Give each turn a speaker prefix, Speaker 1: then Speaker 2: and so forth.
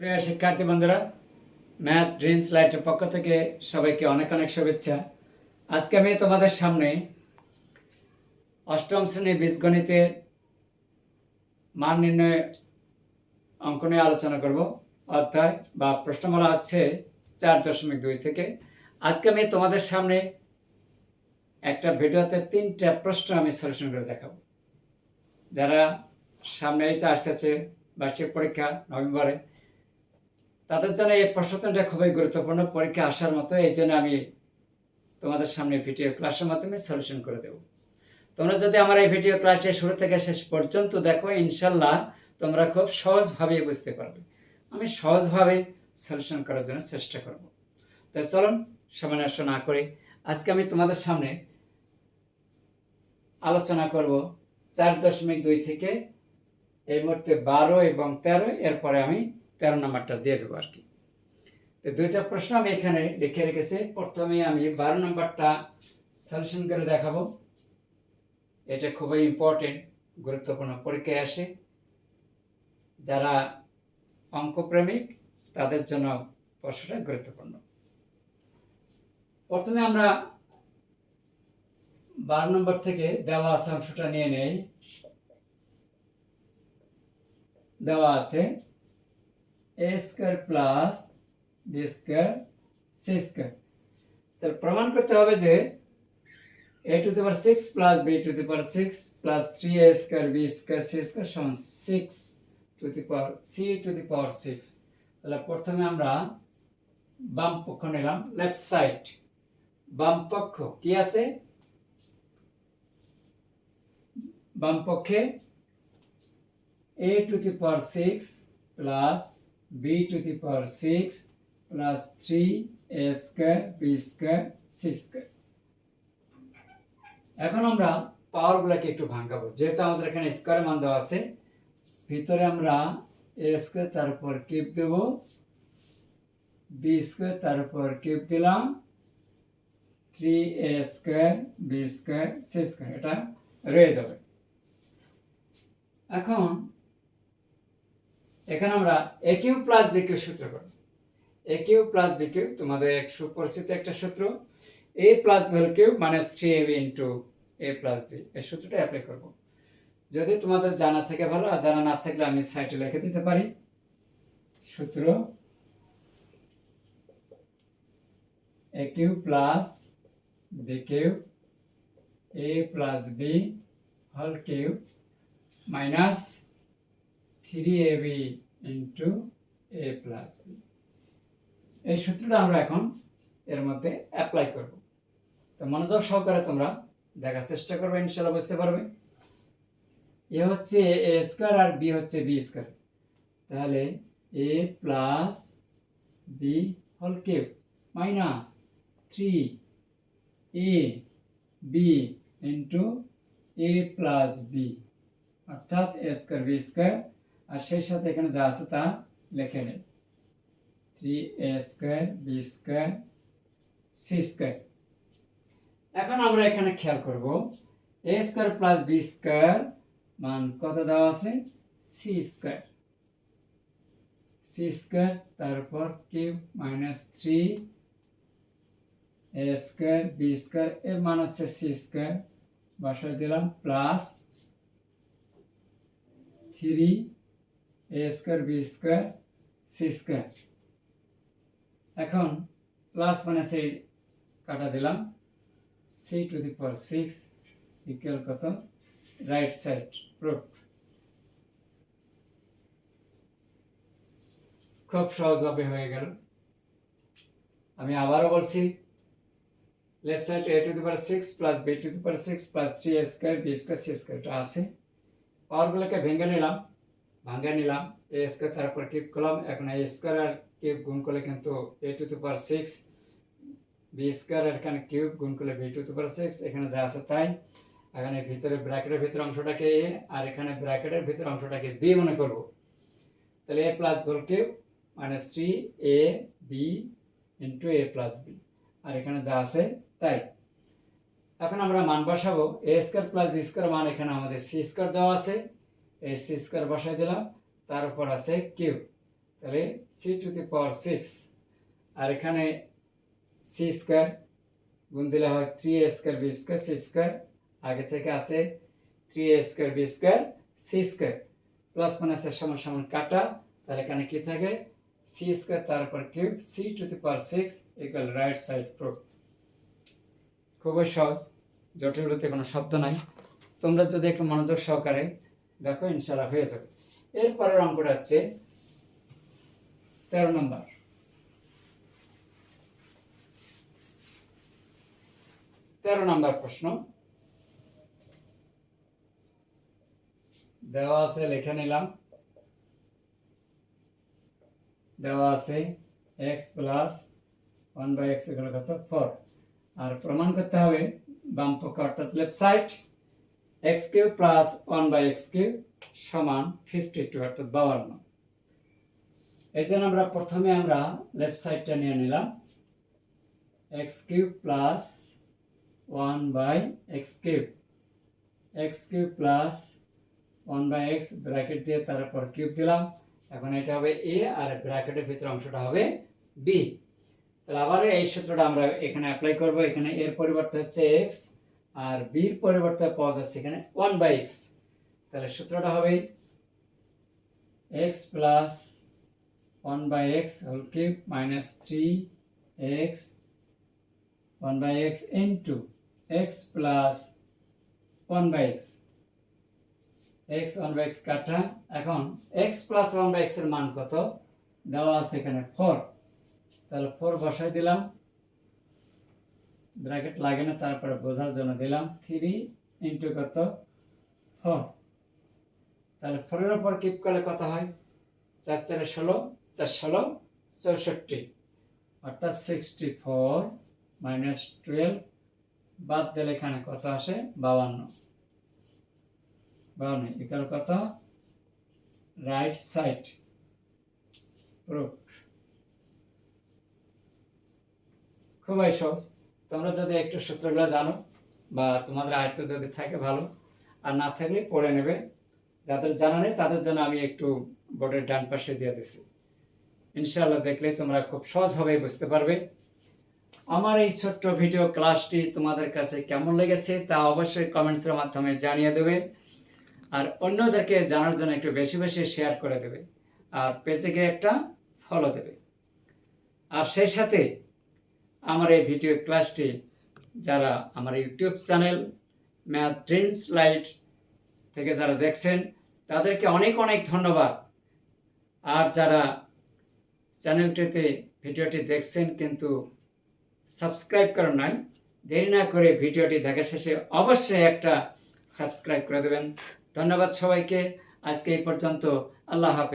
Speaker 1: প্রিয় শিক্ষার্থী বন্ধুরা, ম্যাথ ড্রিমস লাইটের পক্ষ থেকে সবাইকে অনেক অনেক শুভেচ্ছা। আজকে আমি তোমাদের সামনে অষ্টম শ্রেণি বীজগণিতের মান নির্ণয় অঙ্ক নিয়ে আলোচনা করব। অধ্যায় বা প্রশ্নমালা আসছে চার দশমিক দুই থেকে। আজকে আমি তোমাদের সামনে একটা ভিডিওতে তিনটা প্রশ্ন আমি সলিউশন করে দেখাবো। যারা সামনে আসতেছে বার্ষিক পরীক্ষা নভেম্বরে তাদের জন্য এই প্রশ্নটা খুবই গুরুত্বপূর্ণ পরীক্ষা আসার মতো, এই জন্য আমি তোমাদের সামনে ভিডিও ক্লাসের মাধ্যমে সলিউশন করে দেব। তোমরা যদি আমার এই ভিডিও ক্লাসে শুরু থেকে শেষ পর্যন্ত দেখো ইনশাল্লাহ তোমরা খুব সহজভাবে বুঝতে পারবে। আমি সহজভাবে সলিউশন করার জন্য চেষ্টা করব। তাই চলুন, সময় নষ্ট না করে আজকে আমি তোমাদের সামনে আলোচনা করব চার দশমিক দুই থেকে এই মুহূর্তে বারো এবং তেরো, এরপরে আমি তেরো নাম্বারটা দিয়ে দেবো আর কি। তো দুইটা প্রশ্ন আমি এখানে লিখে রেখেছি। প্রথমে আমি বারো নাম্বারটা সলিউশন করে দেখাবো। এটা খুবই ইম্পর্টেন্ট গুরুত্বপূর্ণ পরীক্ষায় আসে। যারা অঙ্কপ্রেমিক, তাদের জন্য প্রশ্নটা গুরুত্বপূর্ণ। প্রথমে আমরা বারো নম্বর থেকে দেওয়া আছে অংশটা নিয়ে নেই। দেওয়া আছে। A square plus B square C square. তার প্রমাণ করতে হবে যে A to the power six plus B to the power six plus three A square B square C square সমান six to the power C to the power six. তাহলে প্রথমে আমরা বাম পক্ষ নিলাম, লেফট সাইড। বাম পক্ষ কি আছে? বাম পক্ষে a to the power 6 plus b to the power 6 plus 3 a square, b square, c square. এখন আমরা পাওয়ারগুলোকে একটু ভাঙাবো। যেহেতু আমাদের এখানে স্কোয়ার মান দেওয়া আছে, ভিতরে আমরা এ স্কোয়ার তার উপর কিউব দেব। বি স্কোয়ার তার উপর কিউব দিলাম। Three A square B square C square এটা রয়ে যাবে এখন এখানে আমরা A cube plus B cube সূত্র করব। A cube plus B cube তোমাদের এক সুপরিচিত একটা সূত্র। A plus B cube minus three A B into A plus B এই সূত্রটা অ্যাপ্লাই করব। যদি তোমাদের জানা থেকে ভালো, আর জানা না থাকলে আমি সাইটে লিখে দিতে পারি। সূত্র A cube plus B cube A plus B whole cube minus three A B into A plus B. এই সূত্রটা আমরা এখন এর মধ্যে অ্যাপ্লাই করব। তো মনোযোগ সহকারে তোমরা দেখার চেষ্টা করবে ইনশাল্লাহ বুঝতে পারবে। এ হচ্ছে এ স্কোয়ার আর বি হচ্ছে বি স্কোয়ার। তাহলে A plus B whole cube minus three A B into A plus B. অর্থাৎ এ স্কোয়ার বি স্কোয়ার আর সেই সাথে এখানে যা আছে তা লিখে নেই three A square B square C square এখন আমরা এখানে খেয়াল করব A square plus B square মান কত দেওয়া আছে? সি স্কোয়ার সি স্কোয়ার তারপর cube minus three A square B square এর মান হচ্ছে সি স্কোয়ার বাসায় দিলাম plus three A square B square C square এখন প্লাস মানে সেই কাটা দিলাম। C to the power six equal কত? রাইট সাইড প্রুফ খুব সহজভাবে হয়ে গেল। আমি আবারও বলছি left side A to the power six plus B to the power six plus three A square B square C square এটা আছে। পাওয়ারগুলোকে ভেঙে নিলাম। ভাঙে নিলাম, এ স্কোয়ার তারপর কিপ করলাম, এখন এ স্কোয়ার আর কিউব গুণ করলে কিন্তু A to the power six B square আর এখানে কিউব গুণ করলে B to the power six এখানে যা আছে তাই। এখানে ভিতরে ব্র্যাকেটের ভিতরে অংশটাকে এ আর এখানে ব্র্যাকেটের ভিতরে অংশটাকে বি মনে করব। তাহলে A plus ball cube minus three A B into A plus B আর এখানে যা আছে তাই। এখন আমরা মান বসাবো A square plus B square মান এখানে আমাদের সি স্কোয়ার দেওয়া আছে। এই সি স্কোয়ার বসাই দিলাম, তার উপর আছে কিউব তাহলে C to the power six আর এখানে সি স্কোয়ার গুণ দিলে হয় three A square B square C square আগে থেকে আছে three A square B square C square plus মাইনাসের সমান সমান কাটা, তাহলে এখানে কি থাকে? সি স্কোয়ার তারপর cube C to the power six equal right side proof খুবই সহজ, জটিল বলতে কোনো শব্দ নাই। তোমরা যদি একটু মনোযোগ সহকারে দেখো ইনশাল্লাহ হয়ে যাবে। এরপরের অঙ্কটা হচ্ছে তেরো নম্বর। তেরো নম্বর প্রশ্ন। দেওয়া আছে, লিখে নিলাম। দেওয়া আছে X plus one by X এগুলো কত ফোর আর প্রমাণ করতে হবে বাম পক্ষ অর্থাৎ left side X cube plus one by X cube সমান ফিফটি টু অর্থাৎ বাউান্ন এই জন্য আমরা প্রথমে আমরা লেফট সাইডটা নিয়ে নিলাম। X cube plus one by X cube X cube plus one by X bracket দিয়ে তারপর কিউব দিলাম। এখন এটা হবে এ আর ব্র্যাকেটের ভিতরে অংশটা হবে বি তাহলে আবার এই সূত্রটা আমরা এখানে অ্যাপ্লাই করব। এখানে এর পরিবর্তে হচ্ছে এক্স আর বির পরিবর্তে পাওয়া যাচ্ছে এখানে ওয়ান বাই এক্স তাহলে সূত্রটা হবে x plus one by x whole cube minus three x one by x into x plus one by x x one by x কাটা। এখন এক্স প্লাস ওয়ান বাই এক্সের মান কত? দেওয়া আছে এখানে ফোর তাহলে ফোর বসাই দিলাম। ব্র্যাকেট লাগে না, তারপরে বোঝার জন্য দিলাম থ্রি ইন্টু কত? ফোর। তাহলে ফোরের ওপর কিপ করলে কত হয়? চার চারে ষোলো, চার ষোলো, চৌষট্টি। অর্থাৎ সিক্সটি ফোর মাইনাস টুয়েলভ বাদ দিলে এখানে কত আসে? বাউান্ন বাউন্ন ইকাল কত? রাইট সাইড প্রুফ খুবই সহজ। তোমরা যদি একটু সূত্রগুলো জানো বা তোমাদের আয়ত্ত যদি থাকে ভালো, আর না থাকলে পড়ে নেবে। যাদের জানা নেই, তাদের জন্য আমি একটু বোর্ডের ডান পাশে দিয়ে দিছি। ইনশাআল্লাহ দেখলে তোমরা খুব সহজভাবে বুঝতে পারবে। আমার এই ছোট্ট ভিডিও ক্লাসটি তোমাদের কাছে কেমন লেগেছে তা অবশ্যই কমেন্টসের মাধ্যমে জানিয়ে দেবে। আর অন্যদেরকে জানার জন্য একটু বেশি বেশি শেয়ার করে দেবে। আর পেজে গিয়ে একটা ফলো দেবে। আর সেই সাথে আমার এই ভিডিও ক্লাসটি যারা আমার YouTube channel Math Dreams Light থেকে যারা দেখছেন, তাদেরকে অনেক অনেক ধন্যবাদ। আর যারা চ্যানেলটিতে ভিডিওটি দেখছেন কিন্তু সাবস্ক্রাইব করেন নাই, দেরি না করে ভিডিওটি দেখা শেষে অবশ্যই একটা সাবস্ক্রাইব করে দেবেন। ধন্যবাদ সবাইকে। আজকে এই পর্যন্ত আল্লাহ হাফেজ।